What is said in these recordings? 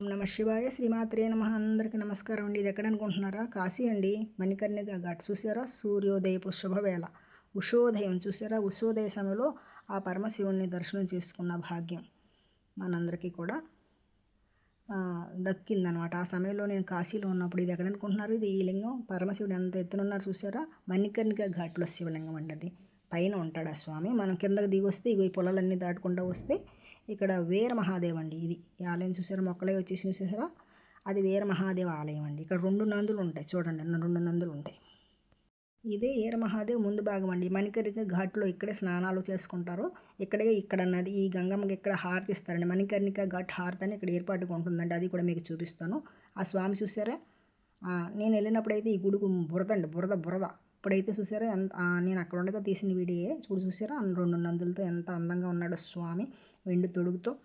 నమ శివాయ శ్రీమాత్రే నమ. అందరికీ నమస్కారం అండి. ఇది ఎక్కడ అనుకుంటున్నారా కాశీ అండి. మణికర్ణిక ఘాట్. చూసారా సూర్యోదయపు శుభవేళ. ఉషోదయం. చూసారా ఉషోదయ సమయంలో ఆ పరమశివుణ్ణి దర్శనం చేసుకున్న భాగ్యం మనందరికీ కూడా దక్కిందనమాట. ఆ సమయంలో నేను కాశీలో ఉన్నప్పుడు ఇది ఎక్కడ అనుకుంటున్నారు ఇది ఈ లింగం. పరమశివుడు ఎంత ఎత్తునున్నారు చూసారా మణికర్ణిక ఘాట్లో శివలింగం అండి అది. పైన ఉంటాడు ఆ స్వామి? మనం కిందకి దిగి వస్తే ఇవి పొలాలన్నీ దాటుకుంటూ వస్తే ఇక్కడ వీర మహాదేవ్ అండి ఇది. ఈ ఆలయం చూసారా? మొక్కలే వచ్చేసి చూసేసారా అది వీర మహాదేవ్ ఆలయం అండి. ఇక్కడ రెండు నందులు ఉంటాయి చూడండి రెండు నందులు ఉంటాయి. ఇదే ఈర మహాదేవ్ ముందు భాగం అండి. మణికర్ణిక ఘాట్లో ఇక్కడే స్నానాలు చేసుకుంటారు. ఇక్కడే ఇక్కడ నది ఈ గంగమ్మకి ఇక్కడ హారతి ఇస్తారండి మణికర్ణిక ఘాట్ హారతి అని ఇక్కడ ఏర్పాటుగా ఉంటుందండి అది కూడా మీకు చూపిస్తాను. ఆ స్వామి చూసారా? నేను వెళ్ళినప్పుడైతే ఈ గుడుకు బురద అండి బురద బురద. ఇప్పుడైతే చూసారా ఎంత నేను అక్కడ ఉండగా తీసిన వీడియో. చూడు చూసారా? రెండు నందులతో ఎంత అందంగా ఉన్నాడో స్వామి. వెండి తొడుగుతో.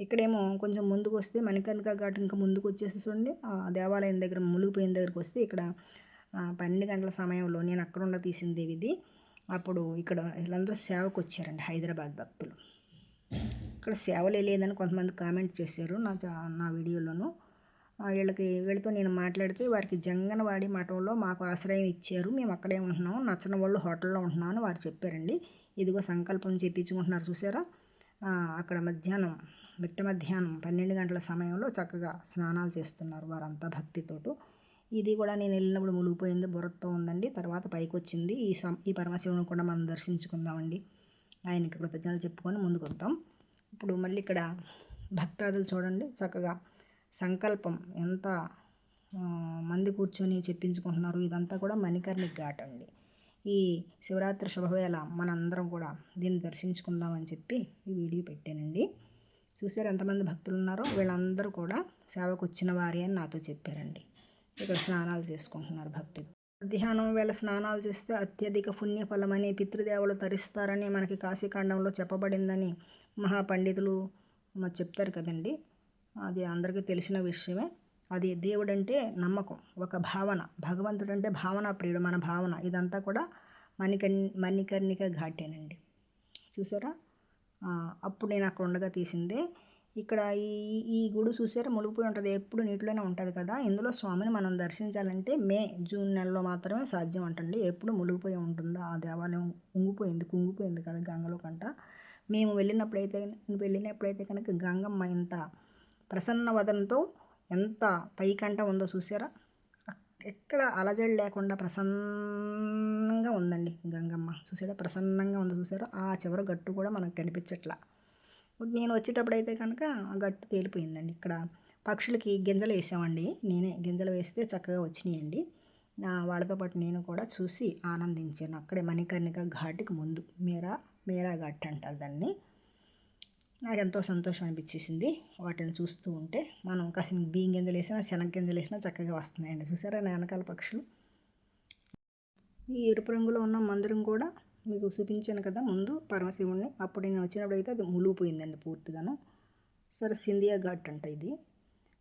ఇక్కడేమో కొంచెం ముందుకు వస్తే మణికర్ణిక ఘాట్ ఇంకా ముందుకు వచ్చేసి చూడండి. ఆ దేవాలయం దగ్గర మునిగిపోయిన దగ్గరికి వస్తే ఇక్కడ పన్నెండు గంటల సమయంలో నేను అక్కడ ఉండ తీసింది ఇది అప్పుడు ఇక్కడ వీళ్ళందరూ సేవకు వచ్చారండి హైదరాబాద్ భక్తులు. ఇక్కడ సేవలే లేదని కొంతమంది కామెంట్ చేశారు నా చా- నా వీడియోలోనూ. వీళ్ళకి వీళ్ళతో నేను మాట్లాడితే వారికి జంగనవాడి మఠంలో మాకు ఆశ్రయం ఇచ్చారు. మేము అక్కడే ఉంటున్నాం నచ్చని వాళ్ళు హోటల్లో ఉంటున్నామని వారు చెప్పారండి. ఇదిగో సంకల్పం చెప్పించుకుంటున్నారు చూసారా? అక్కడ మధ్యాహ్నం మిట్ట మధ్యాహ్నం పన్నెండు గంటల సమయంలో చక్కగా స్నానాలు చేస్తున్నారు వారంతా భక్తితోటి. ఇది కూడా నేను వెళ్ళినప్పుడు మునిగిపోయింది బుర్రతో ఉందండి. తర్వాత పైకి వచ్చింది. ఈ సం ఈ పరమశివుని కూడా మనం దర్శించుకుందామండి. ఆయనకి కృతజ్ఞతలు చెప్పుకొని ముందుకు వద్దాం ఇప్పుడు మళ్ళీ ఇక్కడ భక్తాదులు చూడండి చక్కగా సంకల్పం. ఎంత మంది కూర్చొని చెప్పించుకుంటున్నారు ఇదంతా కూడా మణికర్ణిక ఘాట్ అండి. ఈ శివరాత్రి శుభవేళ మనందరం కూడా దీన్ని దర్శించుకుందామని చెప్పి ఈ వీడియో పెట్టానండి. చూసారు ఎంతమంది భక్తులు ఉన్నారో? వీళ్ళందరూ కూడా సేవకు వచ్చిన వారే అని నాతో చెప్పారండి. ఇక్కడ స్నానాలు చేసుకుంటున్నారు భక్తి. మధ్యాహ్నం వేళ స్నానాలు చేస్తే అత్యధిక పుణ్యఫలమని పితృదేవులు తరిస్తారని మనకి కాశీఖండంలో చెప్పబడిందని మహాపండితులు మరి చెప్తారు కదండి. అది అందరికీ తెలిసిన విషయమే. అది దేవుడంటే నమ్మకం ఒక భావన. భగవంతుడు అంటే భావన ప్రియుడు మన భావన. ఇదంతా కూడా మణికర్ణి మణికర్ణిక ఘాటేనండి. చూసారా? అప్పుడు నేను అక్కడ ఉండగా తీసిందే. ఇక్కడ ఈ ఈ- ఈ గుడి చూసారా? మునిగిపోయి ఉంటుంది. ఎప్పుడు నీటిలోనే ఉంటుంది కదా. ఇందులో స్వామిని మనం దర్శించాలంటే మే జూన్ నెలలో మాత్రమే సాధ్యం అంటండి. ఎప్పుడు మునిగిపోయి ఉంటుందో? ఆ దేవాలయం ఉంగిపోయింది కుంగిపోయింది కదా గంగలో కంట. మేము వెళ్ళినప్పుడైతే వెళ్ళినప్పుడైతే కనుక గంగమ్మ ఇంత ప్రసన్నవదనంతో ఎంత పైకంట ఉందో చూసారా? ఎక్కడ అలజడి లేకుండా ప్రసన్నంగా ఉందండి గంగమ్మ. చూసారా? ప్రసన్నంగా ఉందో. చూసారా? ఆ చివరి గట్టు కూడా మనకు కనిపించట్లా. నేను వచ్చేటప్పుడు అయితే కనుక ఆ గట్టు తేలిపోయిందండి. ఇక్కడ పక్షులకి గింజలు వేసామండి. నేనే గింజలు వేస్తే చక్కగా వచ్చినాయండి. వాళ్ళతో పాటు నేను కూడా చూసి ఆనందించాను. అక్కడే మణికర్ణిక ఘాటుకి ముందు. మీరా మీరా ఘాట్ అంటారు దాన్ని. నాకు ఎంతో సంతోషం అనిపించేసింది వాటిని చూస్తూ ఉంటే. మనం కాసిన బియ్యం గింజలు వేసినా శనగ గింజలు వేసినా చక్కగా వస్తున్నాయండి. చూసారా నా వెనకాల పక్షులు? ఈ ఎరుపు రంగులో ఉన్న మందిరం కూడా మీకు చూపించాను కదా ముందు పరమశివుణ్ణి. అప్పుడు నేను వచ్చినప్పుడు అయితే అది ములిగిపోయిందండి పూర్తిగాను. సరే సింధియా ఘాట్ అంట ఇది.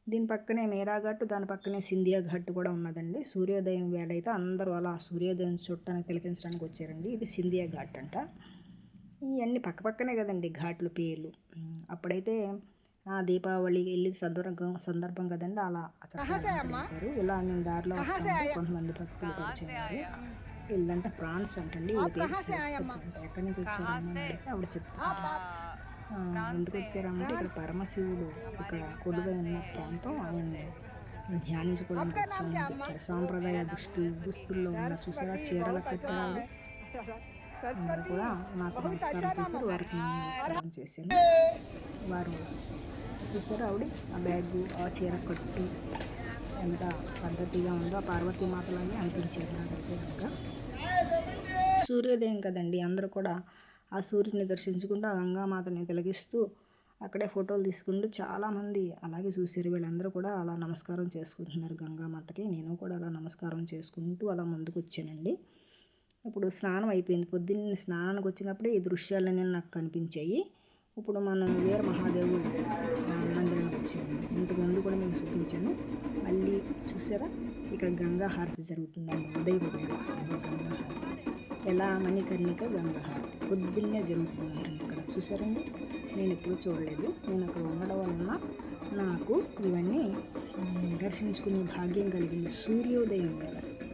దీని పక్కనే మేరా ఘాట్ దాని పక్కనే సింధియా ఘాట్ కూడా ఉన్నదండి. సూర్యోదయం వేళ అయితే అందరూ అలా సూర్యోదయం చుట్టానికి తిలకించడానికి వచ్చారండి. ఇది సింధియా ఘాట్ అంట. ఇవన్నీ పక్క పక్కనే కదండి ఘాట్లు పేర్లు. అప్పుడైతే ఆ దీపావళి వెళ్ళి సందర్భం సందర్భం కదండి అలా చక్కగా ఇలా నేను దారిలో కొంతమంది భక్తులు పరిచయం వీళ్ళంటే ప్రాన్స్ అంటండి పేరు అంట ఎక్కడి నుంచి వచ్చారమ్మా అని అడిగితే ఆవిడ చెప్తారు ఆ, ఎందుకు వచ్చారంటే ఇక్కడ పరమశివుడు ఇక్కడ కొలువై ఉన్న ప్రాంతం ఆయన్ని. ధ్యానించుకోవడానికి వచ్చామని చెప్తారు సాంప్రదాయ దుస్తులు దుస్తుల్లో ఉన్న చూసారా? చీరల కట్టారు అందరూ కూడా నాకు నమస్కారం చేశారు. వారికి నమస్కారం చేశాను వారు చూసారు ఆవిడ? ఆ బ్యాగు ఆ చీర కట్టు ఎంత పద్ధతిగా ఉందో ఆ పార్వతీ మాతలాగే అనిపించేది నాకైతే కనుక సూర్యోదయం కదండి అందరూ కూడా ఆ సూర్యుని దర్శించుకుంటూ ఆ గంగామాతని తిలగిస్తూ అక్కడే ఫోటోలు తీసుకుంటూ చాలామంది అలాగే చూసారు వీళ్ళందరూ కూడా అలా నమస్కారం చేసుకుంటున్నారు గంగామాతకి. నేను కూడా అలా నమస్కారం చేసుకుంటూ అలా ముందుకు వచ్చానండి ఇప్పుడు స్నానం అయిపోయింది. పొద్దున్న స్నానానికి వచ్చినప్పుడే ఈ దృశ్యాలన్నీ నాకు కనిపించాయి. ఇప్పుడు మనం వీర మహాదేవుడు మందిరానికి వచ్చాము. ఇంతకుముందు కూడా నేను చూపించాను. మళ్ళీ చూసారా? ఇక్కడ గంగా హారతి జరుగుతుందండి ఉదయం వేళ గంగా హారతి. ఎలా మణికర్ణిక గంగా హారతి. పొద్దున్నే జరుగుతుందండి ఇక్కడ. చూసారండి? నేను ఎప్పుడూ చూడలేదు. నేను అక్కడ ఉండడం వలన నాకు ఇవన్నీ దర్శించుకునే భాగ్యం కలిగింది. సూర్యోదయం వేళ.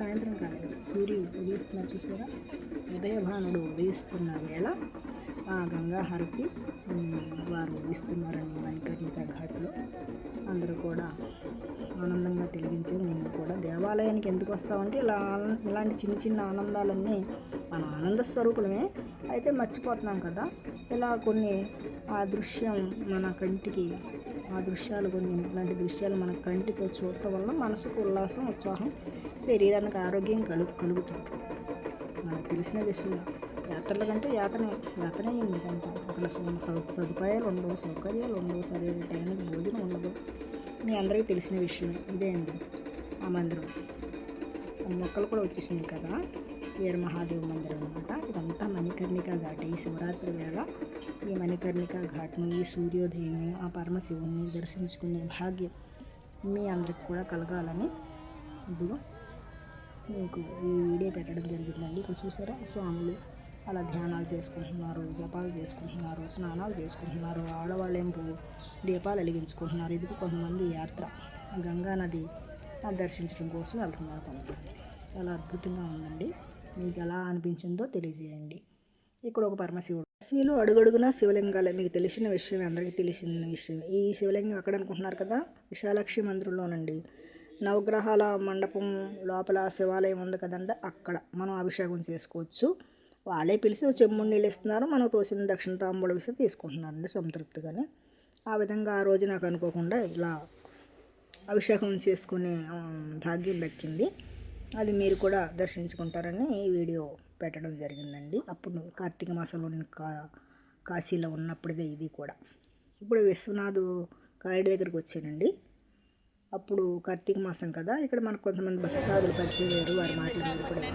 సాయంత్రం కాలేదు సూర్యుడు ఉదయిస్తున్నారు చూసారా? ఉదయభానుడు ఉదయిస్తున్న వేళ ఆ గంగా హారతి వారు ఇస్తున్నారండి మణికర్ణిక ఘాట్లో. అందరూ కూడా ఆనందంగా తెలిగించి మేము కూడా దేవాలయానికి ఎందుకు వస్తామంటే ఇలా ఇలాంటి చిన్న చిన్న ఆనందాలన్నీ మన ఆనంద స్వరూపులమే అయితే మర్చిపోతున్నాం కదా. ఇలా కొన్ని ఆ దృశ్యం మన కంటికి ఆ దృశ్యాలు కొన్ని ఇలాంటి దృశ్యాలు మన కంటితో చూడటం వల్ల మనసుకు ఉల్లాసం ఉత్సాహం శరీరానికి ఆరోగ్యం కలుగు కలుగుతుంది. మనకు తెలిసిన విషయం. యాత్రల కంటే యాతనే యాతనే ఎందుకంటే అక్కడ స- సదుపాయాలు ఉండవు సౌకర్యాలు ఉండవు సరే టైంకి భోజనం ఉండదు. మీ అందరికీ తెలిసిన విషయం ఇదే అండి. ఆ మందిరం. మొక్కలు కూడా వచ్చేసినాయి కదా? వీర మహాదేవ్ మందిరం అనమాట ఇదంతా మణికర్ణిక ఘాట్. ఈ శివరాత్రి వేళ ఈ మణికర్ణిక ఘాట్ను ఈ సూర్యోదయం ఆ పరమశివుణ్ణి దర్శించుకునే భాగ్యం మీ అందరికి కూడా కలగాలని ఇదిగో మీకు ఈ వీడియో పెట్టడం జరిగిందండి. ఇక్కడ చూసారా? స్వాములు అలా ధ్యానాలు చేసుకుంటున్నారు జపాలు చేసుకుంటున్నారు స్నానాలు చేసుకుంటున్నారు ఆడవాళ్ళేంపు దీపాలు వెలిగించుకుంటున్నారు. ఇది కొంతమంది యాత్ర. గంగానది గంగా నది దర్శించడం కోసం వెళ్తున్నారు కొంతమంది. చాలా అద్భుతంగా ఉందండి. మీకు ఎలా అనిపించిందో తెలియజేయండి. ఇక్కడ ఒక పరమశివుడు. కాశీలో అడుగడుగున శివలింగాలే. మీకు తెలిసిన విషయం అందరికీ తెలిసిన విషయం ఈ శివలింగం ఎక్కడ అనుకుంటున్నారు కదా? విశాలక్షి మందిరంలోనండి. నవగ్రహాల మండపం లోపల శివాలయం ఉంది కదండి అక్కడ మనం అభిషేకం చేసుకోవచ్చు. వాళ్ళే పిలిచి ఓ చెమ్ముడు నీళ్ళు ఇస్తున్నారు. మనం తోసిన దక్షిణ తాంబూల విషయం తీసుకుంటున్నారండి సంతృప్తిగానే. ఆ విధంగా ఆ రోజు నాకు అనుకోకుండా ఇలా అభిషేకం చేసుకునే భాగ్యం దక్కింది. అది మీరు కూడా దర్శించుకుంటారని ఈ వీడియో పెట్టడం జరిగిందండి. అప్పుడు కార్తీక మాసంలో నేను కా కాశీలో ఉన్నప్పుడే ఇది కూడా. ఇప్పుడు విశ్వనాథ్ కారిడి దగ్గరికి వచ్చానండి. అప్పుడు కార్తీక మాసం కదా ఇక్కడ మనకు కొంతమంది భక్తాదులు పరిచయం వేరు వారి మాటలు కూడా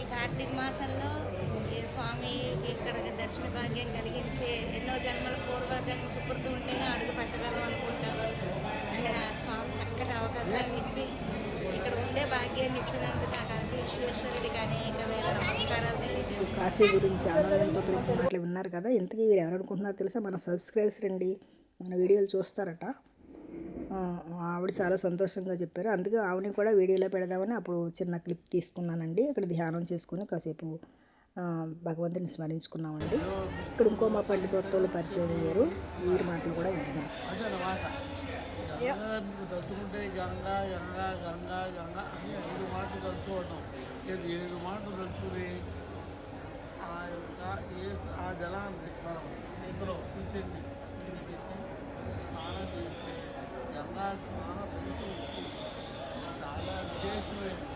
ఈ కార్తీక మాసంలో దర్శన భాగ్యం కలిగించే ఎన్నో జన్మల పూర్వ జన్మ సుకృతి ఉంటేనే అడుగు పెట్టగలం అనుకుంటాం. అలా స్వామి చక్కటి అవకాశాన్ని ఇచ్చి ఇక్కడ ఉండే భాగ్యాన్ని ఇచ్చినందుకు ఆ కాశీ విశ్వేశ్వరుడి కానీ ఇక వేరే నమస్కారాలు తెలియజేస్తున్నాం కాశీ గురించి ఆనందంతో ఉన్నారు విన్నారు కదా ఇంతకీ వీరు ఎవరు తెలుసా? మన సబ్స్క్రైబర్స్ రండి మన వీడియోలు చూస్తారట. ఆవిడ చాలా సంతోషంగా చెప్పారు. అందుకే ఆవిడని కూడా వీడియోలో పెడదామని అప్పుడు చిన్న క్లిప్ తీసుకున్నానండి. ఇక్కడ ధ్యానం చేసుకుని కాసేపు భగవంతుని స్మరించుకున్నామండి. ఇక్కడ ఇంకో మా పండితోత్వాలు పరిచయం అయ్యారు. వీరి మాటలు కూడా విన్నాం అదనమాట గంగా తలుచుకుంటే గంగా గంగా గంగా గంగా అని ఐదు మాటలు తలుచుకోవటం ఇది ఏడు మాటలు తలుచుకుని ఆ యొక్క ఏ ఆ జలాన్ని మనం చేతిలో కూర్చింది స్నానం చేస్తే గంగా స్నాన ఫలితం వస్తుంది చాలా విశేషమైనది.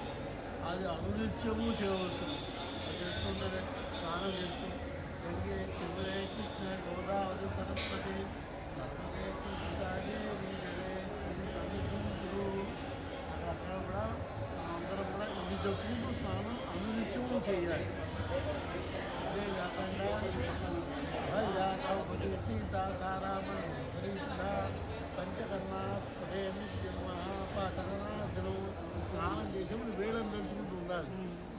అది అనునిత్యము చేయవలసింది చేస్తుంటారు స్నానం చేస్తూ అందుకే శివరే కృష్ణ గోదావరి సరస్వతి నర్మదే అక్కడ కూడా అందరం కూడా ఇది చెప్పుకుంటూ స్నానం అనునిత్యము చేయాలి. అదే కాకుండా ద్రౌపది సీతాకారామణ పంచకర్మ స్ఫుటే నిత్యం స్నానం చేసేప్పుడు వేళం తెలుసుకుంటూ ఉండాలి.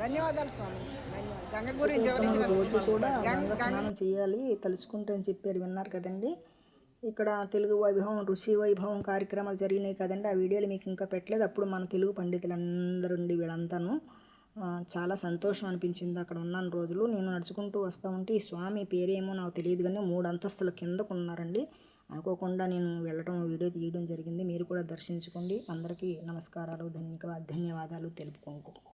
ధన్యవాదాలు స్వామి. గంగ గురించి రోజు కూడా స్నానం చేయాలి తలుచుకుంటే అని చెప్పారు విన్నారు కదండి. ఇక్కడ తెలుగు వైభవం ఋషి వైభవం కార్యక్రమాలు జరిగినాయి కదండి. ఆ వీడియోలు మీకు ఇంకా పెట్టలేదు. అప్పుడు మన తెలుగు పండితులందరూ ఉండి వీళ్ళంతాను చాలా సంతోషం అనిపించింది అక్కడ ఉన్నాను రోజులు. నేను నడుచుకుంటూ వస్తూ ఉంటే ఈ స్వామి పేరేమో నాకు తెలియదు కానీ మూడు అంతస్తుల కిందకు ఉన్నారండి. అనుకోకుండా నేను వెళ్ళడం వీడియో తీయడం జరిగింది. మీరు కూడా దర్శించుకోండి. అందరికీ నమస్కారాలు ధన్యవాదాలు ధన్యవాదాలు తెలుపుకుంటూ.